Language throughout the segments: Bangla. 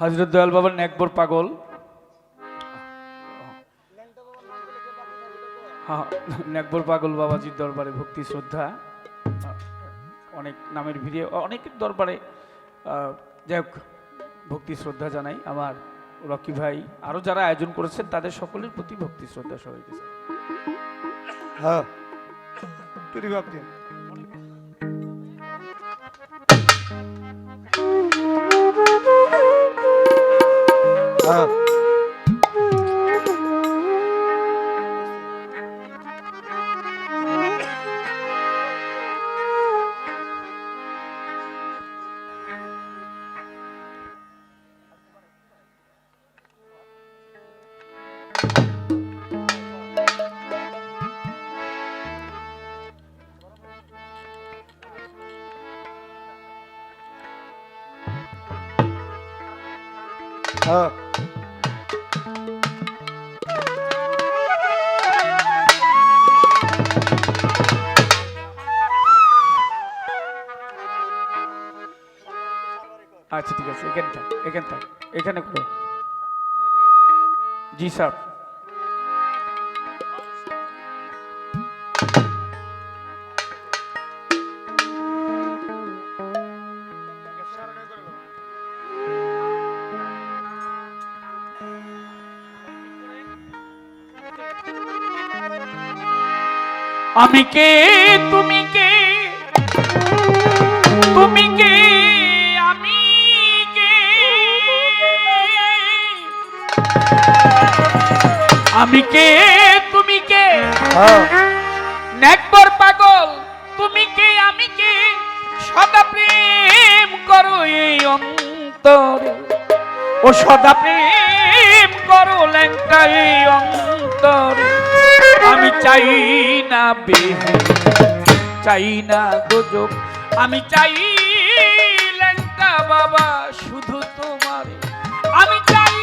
হজরত দয়াল বাবার নেকবর পাগল। হ্যাঁ নেকবর পাগল বাবাজির দরবারে ভক্তি, শ্রদ্ধা, অনেক নামের ভিড়ে অনেকের দরবারে যাই হোক, ভক্তি, শ্রদ্ধা জানাই আমার রকি ভাই। আরও যারা আয়োজন করেছেন, তাদের সকলের প্রতি ভক্তি, শ্রদ্ধা সবাইকে। হ্যাঁ। 아. 아. আচ্ছা ঠিক আছে, এখানে থাক এখানে থাক, এখানে করো জি, স্যার। আমি কে? তুমি কে? তুমি কে? আমি কে? তুমি কে? হ্যাঁ। নেকবর পাগল তুমি কে? আমি কে? সদা প্রেম করো এই অন্তরে। ও সদা প্রেম করো ল্যাংটা এই অন্তরে। আমি চাই না বেহে চাই না গোজব। আমি চাই ল্যাংটা বাবা শুধু তোমার। আমি চাই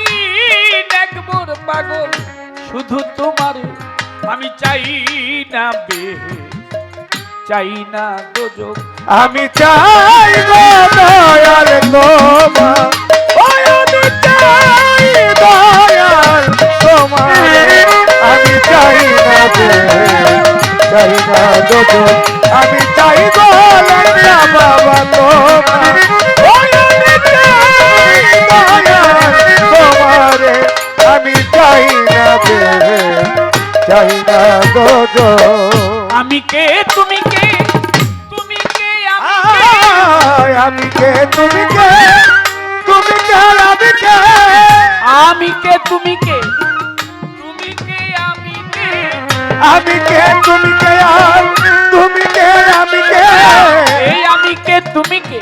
নেকবর পাগল শুধু তোমার, আমি চাই না বেহে চাই না গোজব আমি চাই দয়াল আমি চাই দয়াল আমি চাই না যে চাই না দোজো আমি চাই গো বাবা তোমার তুমি কে? তুমি কে আমি কে? আমি কে? তুমি কে? তুমি কে? আমি কে? আমি কে? তুমি কে আর? তুমি কে আমি কে? এই আমি কে? তুমি কে?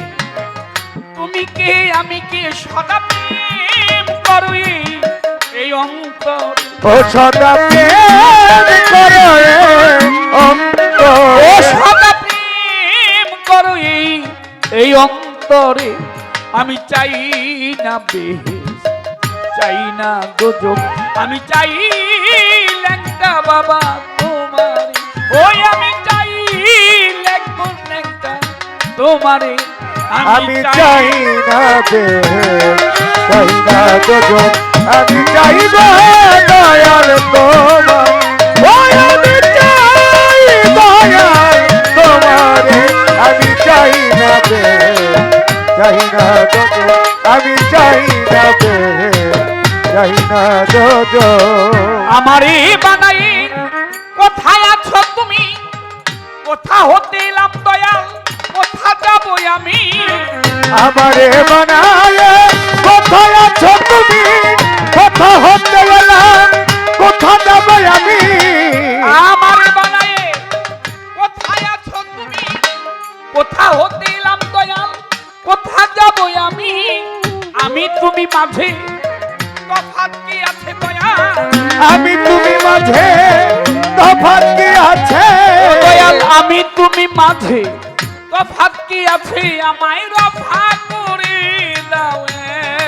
তুমি কে? আমি কে? সদা প্রেম করো এই- এই অন্তর ও সদা প্রেম করো অন্তরে আমি চাই না বেহেস চাই না দোজক আমি চাই ল্যাংটা বাবা তোমার। ওই আমি চাই ল্যাংটা তোমারে। আমি চাই না দে চাই না দোজো আমি চাই গো দয়াল তোমার। চাই না দোজো আমি চাই না দে চাই না দোজো আমারে বানাই কোথায় আছো তুমি? কোথা হতে এলাম দয়াল? কোথা যাব আমি? আমারে বানায় কোথায় আছো তুমি? কোথা হতে গেলাম আমি তুমি মাঝে তফাত কি আছে আমায় রফা করে দাও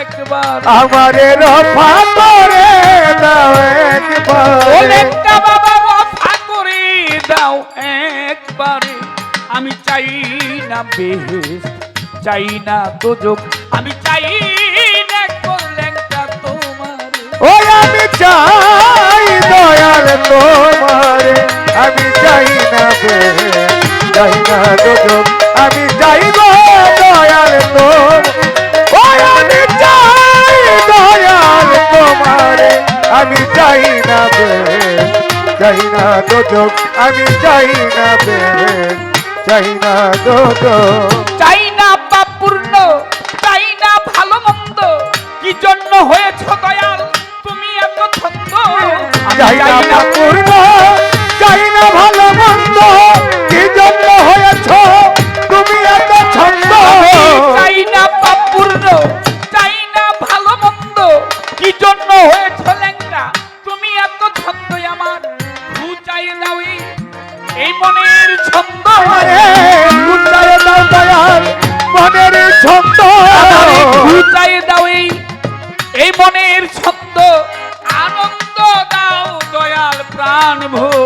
একবার। আমারে রফা করে দাও একবার। ওলেটা বাবা রফা করে দাও একবার। আমি চাই না বেহেস চাই না তোজক আমি চাই না কল্যাণটা তোমার। ও আমি চাই দয়াল তোমারে আমি চাই না দুজক আমি চাই গো দয়াল ওই আমি চাই দয়াল তোমারে আমি চাই না বে চাই না দুজক আমি চাই না বে চাই না দুজক চাই না পাপ পূর্ণ চাই না ভালো মন্দ কি জন্য হয়েছ দয়াল? তুমি এত ছন্দ। আমি চাই না চাই না পূর্ণ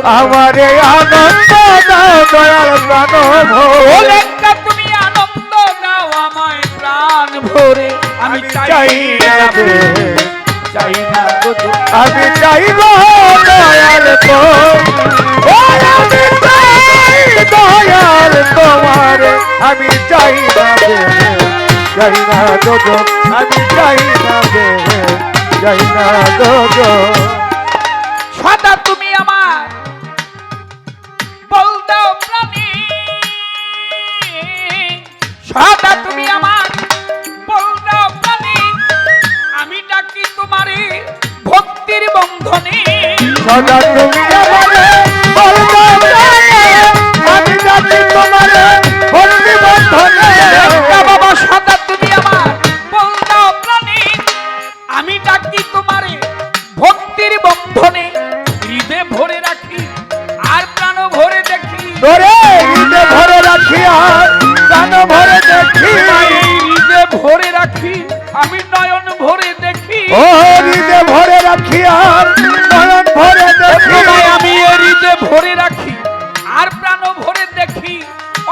আমারে আনন্দ দাও দয়াল প্রাণ ও তুমি আনন্দ দাও আমায় প্রাণ ভরে। আমি চাই চাই না। আমি চাইব দয়াল আমি চাই দয়াল তোমার। আমি চাই না চাই না আমি চাই না চাই না সদা তুমি আমার বল প্রাণী। আমি ডাকি তোমারে ভক্তির বন্ধনে। সদা তুমি আমারে আমি তোমারে বন্দি বন্ধনে। বাবা সদা তুমি আমার বল প্রাণী। আমি ডাকি তোমারে ভক্তির বন্ধনে। হৃদে ভরে রাখি আর প্রাণ ভরে দেখি। তোরে হৃদে ভরে রাখি আর ভরে দেখি। হৃদে ভরে রাখি আমি নয়ন ভরে দেখি। ও হৃদে ভরে রাখি আর নয়ন ভরে দেখি। আমি হৃদে ভরে রাখি আর প্রাণ ভরে দেখি।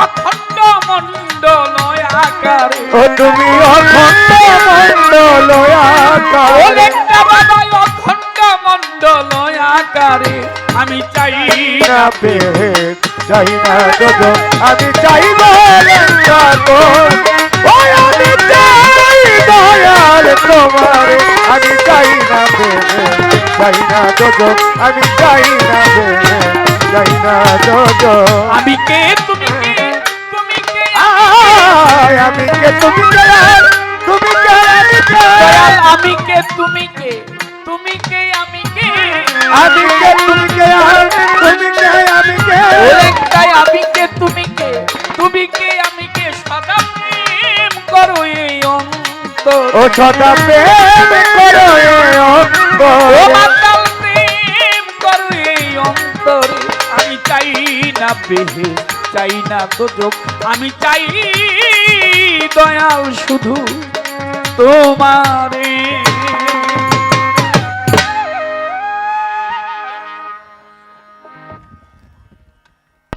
অখণ্ড মণ্ডল আকারে। ও তুমি অখণ্ড মণ্ডল আকার। অখণ্ড মণ্ডল আকারে। আমি চাই না পেয়ে চাই না গো আমি ওই আমি চাই দয়াল তোমার আমি চাই না চাই না গো আমি চাই না চাই না গো আমি কে? তুমি কে? তুমি কে? আমি কে? তুমি কে? তুমি কে? আমি কে? তুমি কে? তুমি কে? আমি কে? আমি কে? তুমি কে? ও ছটা প্রেম করো, ও মাতাল প্রেম করো এই অন্তরে। আমি চাই না বেহে, চাই না তো যোগ আমি চাই দয়াল শুধু তোমার।